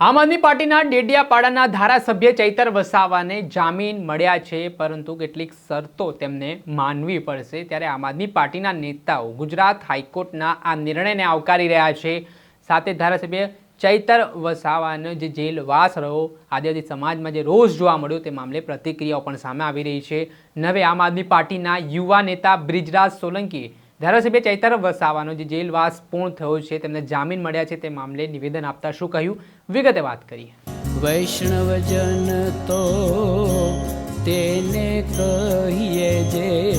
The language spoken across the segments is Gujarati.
આમ આદમી પાર્ટીના ડેડિયાપાડાના ધારાસભ્ય ચૈતર વસાવાને જામીન મળ્યા છે, પરંતુ કેટલીક શરતો તેમને માનવી પડશે. ત્યારે આમ આદમી પાર્ટીના નેતાઓ ગુજરાત હાઈકોર્ટના આ નિર્ણયને આવકારી રહ્યા છે. સાથે ધારાસભ્ય ચૈતર વસાવાનો જે જેલવાસ રહ્યો, આદિવાસી સમાજમાં જે રોષ જોવા મળ્યો તે મામલે પ્રતિક્રિયાઓ પણ સામે આવી રહી છે. નવે આમ આદમી પાર્ટીના યુવા નેતા બ્રિજરાજ સોલંકીએ ધારાસભ્ય ચૈતર વસાવાનો જે જેલવાસ પૂર્ણ થયો છે તેમને જામીન મળ્યા છે તે મામલે નિવેદન આપતા શું કહ્યું? વિગતે વાત કરીએ. વૈષ્ણવજન તો તેને કહીએ જે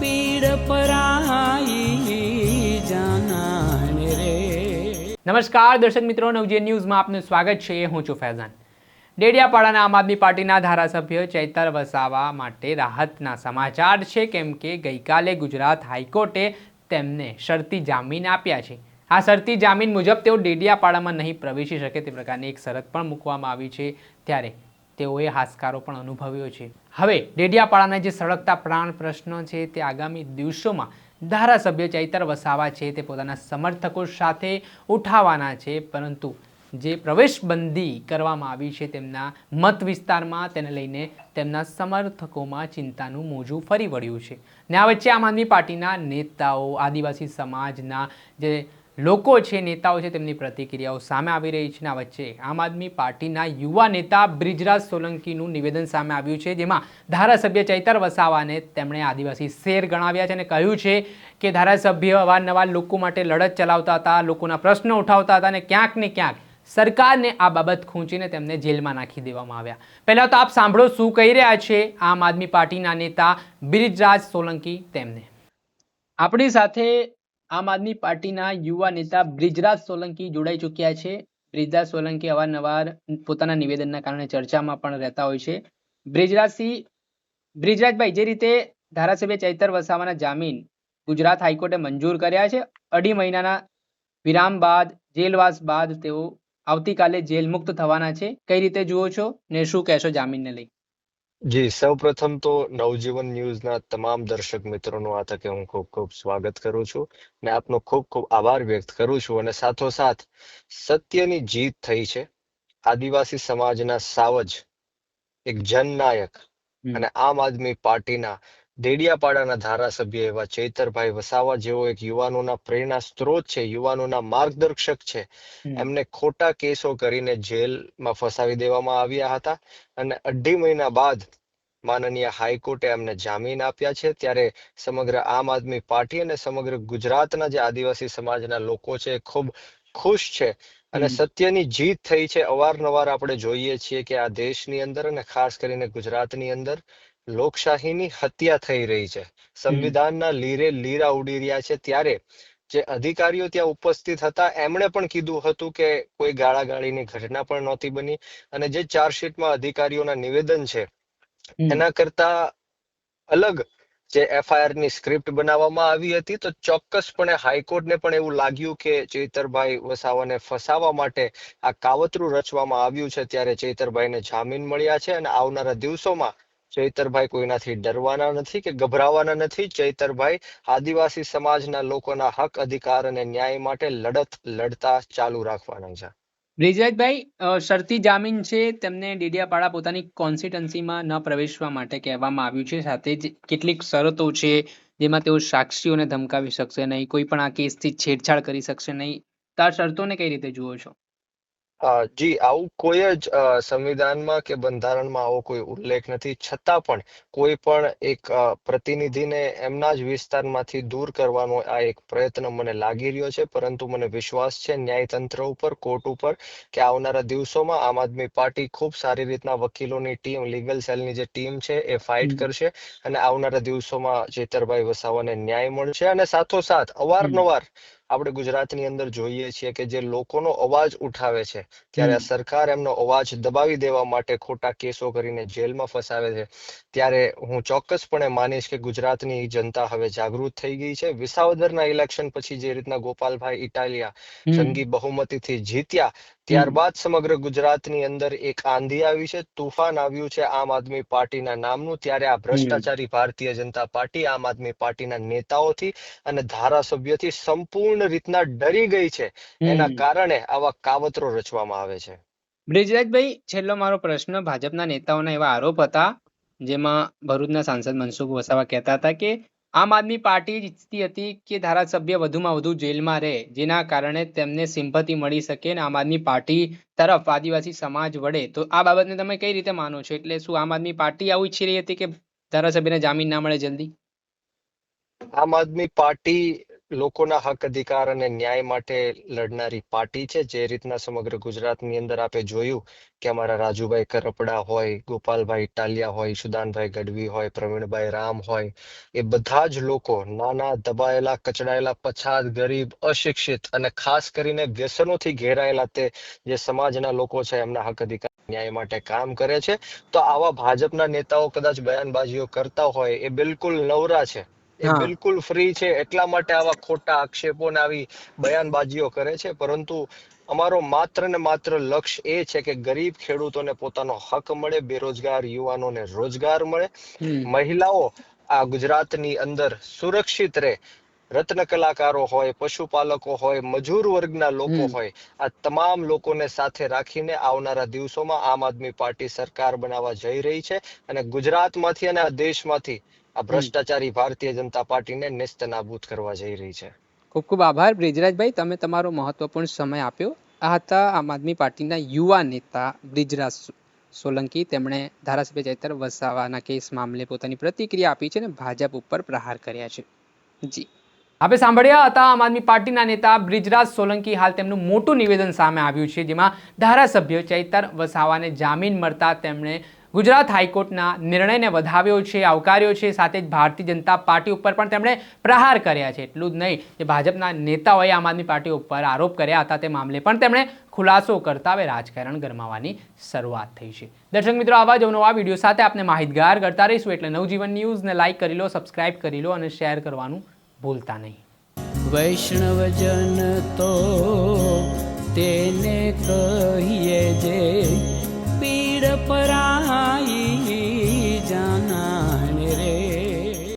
પીડ પરાઈ જાનાને રે. નમસ્કાર દર્શક મિત્રો નવજીવન ન્યૂઝમાં આપનું સ્વાગત છે. હું છું ફૈઝાન. ડેડિયાપાડાના આમ આદમી પાર્ટીના ધારાસભ્ય ચૈતર વસાવા માટે રાહતના સમાચાર છે, કેમ કે ગઈકાલે ગુજરાત હાઈકોર્ટે તેમને શરતી જામીન આપ્યા છે. આ શરતી જામીન મુજબ તેઓ ડેડિયાપાડામાં નહીં પ્રવેશી શકે તે પ્રકારની એક શરત પણ મૂકવામાં આવી છે, ત્યારે તેઓએ હાશકારો પણ અનુભવ્યો છે. હવે ડેડિયાપાડાના જે સળગતા પ્રાણ પ્રશ્નો છે તે આગામી દિવસોમાં ધારાસભ્ય ચૈતર વસાવા છે તે પોતાના સમર્થકો સાથે ઉઠાવવાના છે, પરંતુ જે પ્રવેશબંધી કરવામાં આવી છે તેમના મત વિસ્તારમાં, તેને લઈને તેમના સમર્થકોમાં ચિંતાનું મોજું ફરી વળ્યું છે. ને આ વચ્ચે આમ આદમી પાર્ટીના નેતાઓ, આદિવાસી સમાજના જે લોકો છે, નેતાઓ છે, તેમની પ્રતિક્રિયાઓ સામે આવી રહી છે ને આ વચ્ચે આમ આદમી પાર્ટીના યુવા નેતા બ્રિજરાજ સોલંકીનું નિવેદન સામે આવ્યું છે, જેમાં ધારાસભ્ય ચૈતર વસાવાને તેમણે આદિવાસી શેર ગણાવ્યા છે અને કહ્યું છે કે ધારાસભ્ય અવારનવાર લોકો માટે લડત ચલાવતા હતા, લોકોના પ્રશ્નો ઉઠાવતા હતા અને ક્યાંક ને ક્યાંક સરકારને આ બાબત ખૂંચીને તેમને જેલમાં નાખી દેવામાં આવ્યા. પહેલાં તો આપ સાંભળો શું કહી રહ્યા છે આમ આદમી પાર્ટીના નેતા બ્રિજરાજ સોલંકી તેમને. આપણી સાથે આમ આદમી પાર્ટીના યુવા નેતા બ્રિજરાજ સોલંકી જોડાઈ ચૂક્યા છે. બ્રિજરાજ સોલંકી અવારનવાર પોતાના નિવેદનના કારણે ચર્ચામાં પણ રહેતા હોય છે. બ્રિજરાજસિંહ, બ્રિજરાજભાઈ, જે રીતે ધારાસભ્ય ચૈતર વસાવાના જામીન ગુજરાત હાઈકોર્ટે મંજૂર કર્યા છે, અઢી મહિનાના વિરામ બાદ, જેલવાસ બાદ તેઓ આવતીકાલે જેલ મુક્ત થવાના છે. કઈ રીતે જુઓ છો ને શું કહેશો જામીનને લઈ? જી સૌપ્રથમ તો નવજીવન ન્યૂઝના તમામ દર્શક મિત્રોનું આ તકે હું ખૂબ ખૂબ સ્વાગત કરું છું ને આપનો ખૂબ ખૂબ આભાર વ્યક્ત કરું છું અને સાથોસાથ સત્યની જીત થઈ છે. આદિવાસી સમાજના સાવજ એક જનનાયક. અને આમ આદમી પાર્ટીના ડેડિયાપાડાના ધારાસભ્ય એવા ચૈતરભાઈ વસાવા જેઓ એક યુવાનોના પ્રેરણા સ્ત્રોત છે યુવાનોના માર્ગદર્શક છે. એમને ખોટા કેસો કરીને જેલમાં ફસાવી દેવામાં આવ્યા હતા અને અઢી મહિના બાદ માનનીય હાઈકોર્ટે એમને જામીન આપ્યા છે. ત્યારે સમગ્ર આમ આદમી પાર્ટી અને સમગ્ર ગુજરાતના જે આદિવાસી સમાજના લોકો છે ખૂબ ખુશ છે અને સત્યની જીત થઈ છે. અવારનવાર આપણે જોઈએ છીએ કે આ દેશની અંદર અને ખાસ કરીને ગુજરાતની અંદર લોકશાહીની હત્યા થઈ રહી છે. સંવિધાનના લીરે લીરા ઉડી રહ્યા છે ત્યારે જે અધિકારીઓ ત્યાં ઉપસ્થિત હતા એમણે પણ કીધું હતું કે કોઈ ગાળાગાળીની ઘટના પણ નહોતી બની અને જે ચાર્જશીટમાં અધિકારીઓના નિવેદન છે એના કરતા અલગ જે એફઆઈઆરની સ્ક્રિપ્ટ બનાવવામાં આવી હતી તો ચોક્કસપણે હાઈકોર્ટને પણ એવું લાગ્યું કે ચેતરભાઈ વસાવાને ફસાવા માટે આ કાવતરું રચવામાં આવ્યું છે ત્યારે ચેતરભાઈને જામીન મળ્યા છે અને આવનારા દિવસોમાં ચૈતરભાઈ કોઈનાથી ડરવાના નથી કે ગભરાવાના નથી? ચૈતરભાઈ, આદિવાસી સમાજના લોકોના હક, અધિકાર અને ન્યાય માટે લડત, લડતા ચાલુ રાખવાના છે. બ્રિજરાજભાઈ શરતી જામીન છે, તેમને ડેડિયાપાડા પોતાની કોન્સ્ટિટન્સીમાં ન પ્રવેશવા માટે કહેવામાં આવ્યું છે. સાથે જ કેટલીક શરતો છે, જેમાં તેઓ સાક્ષીઓને ધમકાવી શકશે નહીં, કોઈ પણ આ કેસથી છેડછાડ કરી શકશે નહીં. તો આ શરતોને કઈ રીતે જુઓ છો? જી આવું કોઈ જ સંવિધાનમાં કે બંધારણમાં આવો કોઈ ઉલ્લેખ નથી. છતાં પણ કોઈ પણ એક પ્રતિનિધિને એમના જ વિસ્તારમાંથી દૂર કરવાનો આ એક પ્રયત્ન મને લાગી રહ્યો છે. પરંતુ મને વિશ્વાસ છે ન્યાયતંત્ર ઉપર કોર્ટ ઉપર કે આવનારા દિવસોમાં આમ આદમી પાર્ટી ખૂબ સારી રીતના વકીલોની ટીમ લીગલ સેલની જે ટીમ છે એ ફાઇટ કરશે અને આવનારા દિવસોમાં ચેતરભાઈ વસાવાને ન્યાય મળશે. અને સાથોસાથ અવારનવાર આપણે ગુજરાતની અંદર જોઈએ છીએ કે જે લોકોનો અવાજ ઉઠાવે છે ત્યારે સરકાર એમનો અવાજ દબાવી દેવા માટે ખોટા કેસો કરીને જેલમાં ફસાવે છે. ત્યારે હું ચોક્કસપણે માનીશ કે ગુજરાતની જનતા હવે જાગૃત થઈ ગઈ છે. વિસાવદરના ઇલેક્શન પછી જે રીતના ગોપાલભાઈ ઇટાલિયા. જંગી બહુમતીથી જીત્યા ત્યારબાદ સમગ્ર ગુજરાતની અંદર એક આંધી આવી છે તુફાન આવ્યું છે આમ આદમી પાર્ટીના નામનું ત્યારે આ ભ્રષ્ટાચારી ભારતીય જનતા પાર્ટી આમ આદમી પાર્ટીના નેતાઓથી અને ધારાસભ્યથી સંપૂર્ણ રીતના ડરી ગઈ છે એના કારણે આવા કાવતરો રચવામાં આવે છે. બ્રિજરાજભાઈ છેલ્લો મારો પ્રશ્ન. ભાજપના નેતાઓના એવા આરોપ હતા જેમાં ભરૂચના સાંસદ મનસુખ વસાવા કહેતા હતા કે આમ આદમી પાર્ટી ઈચ્છતી હતી કે ધારાસભ્ય વધુમાં વધુ જેલમાં રહે જેના કારણે તેમને સિમ્પતિ મળી શકે અને આમ આદમી પાર્ટી તરફ આદિવાસી સમાજ વળે? તો આ બાબતને તમે કઈ રીતે માનો છો? એટલે શું આમ આદમી પાર્ટી આવું ઈચ્છી રહી હતી કે ધારાસભ્યને જામીન ના મળે જલ્દી? આમ આદમી પાર્ટી લોકોના હક અધિકાર અને ન્યાય માટે લડનારી પાર્ટી છે. જે રીતના સમગ્ર ગુજરાતની અંદર આપે જોયું કે અમારા રાજુભાઈ કરપડા હોય, ગોપાલભાઈ ઇટાલિયા હોય, સુદાનભાઈ ગઢવી હોય, પ્રવીણભાઈ રામ હોય, એ બધા જ લોકો નાના દબાયેલા, કચડાયેલા, પછાત, ગરીબ, અશિક્ષિત અને ખાસ કરીને વ્યસનોથી ઘેરાયેલા તે જે સમાજના લોકો છે, એમના હક અધિકાર ન્યાય માટે કામ કરે છે. તો આવા ભાજપના નેતાઓ કદાચ બયાનબાજીઓ કરતા હોય એ બિલકુલ નવરા છે. એ બિલકુલ ફ્રી છે. એટલા માટે આવા ખોટા આક્ષેપો ને આવી બયાનબાજીઓ કરે છે. પરંતુ અમારો માત્ર ને માત્ર લક્ષ્ય એ છે કે ગરીબ ખેડૂતોને પોતાનો હક મળે બેરોજગાર યુવાનોને રોજગાર મળે. મહિલાઓ આ ગુજરાતની અંદર સુરક્ષિત રહે. રત્ન કલાકારો હોય પશુપાલકો હોય મજૂર વર્ગના લોકો હોય આ તમામ લોકોને સાથે રાખીને આવનારા દિવસોમાં આમ આદમી પાર્ટી સરકાર બનાવવા જઈ રહી છે. અને ગુજરાતમાંથી અને આ દેશમાંથી આ ભ્રષ્ટાચારી ભારતીય જનતા પાર્ટીને નેસ્ત નાબૂદ કરવા જઈ રહી છે. ખૂબ ખૂબ આભાર. બ્રિજરાજભાઈ તમે તમારો મહત્વપૂર્ણ સમય આપ્યો. આ હતા આમ આદમી પાર્ટીના યુવા નેતા બ્રિજરાજ સોલંકી. તેમણે ધારાસભ્ય ચૈતર વસાવાના કેસ મામલે પોતાની પ્રતિક્રિયા આપી છે અને ભાજપ ઉપર પ્રહાર કર્યા છે. જી. આપણે સાંભળ્યા હતા આમ આદમી પાર્ટીના નેતા બ્રિજરાજ સોલંકી. હાલ તેમનું મોટું નિવેદન સામે આવ્યું છે જેમાં ધારાસભ્ય ચૈતર વસાવાને જામીન મળતા તેમણે ગુજરાત હાઈકોર્ટના નિર્ણયને વધાવ્યો છે, આવકાર્યો છે, સાથે જ ભારતીય જનતા પાર્ટી ઉપર પણ તેમણે પ્રહાર કર્યા છે. એટલું જ નહીં જે ભાજપના નેતાઓએ આમ આદમી પાર્ટી ઉપર આરોપ કર્યા હતા તે મામલે પણ તેમણે ખુલાસો કરતા હવે રાજકારણ ગરમાવાની શરૂઆત થઈ છે. દર્શક મિત્રો, આવા જ નવા વીડિયો સાથે આપણે માહિતગાર કરતા રહીશું. એટલે નવજીવન ન્યૂઝને લાઈક કરી લો, સબસ્ક્રાઇબ કરી લો અને શેર કરવાનું ભૂલતા નહીં. વૈષ્ણવજન તો તેને કહીએ જે પરાઈ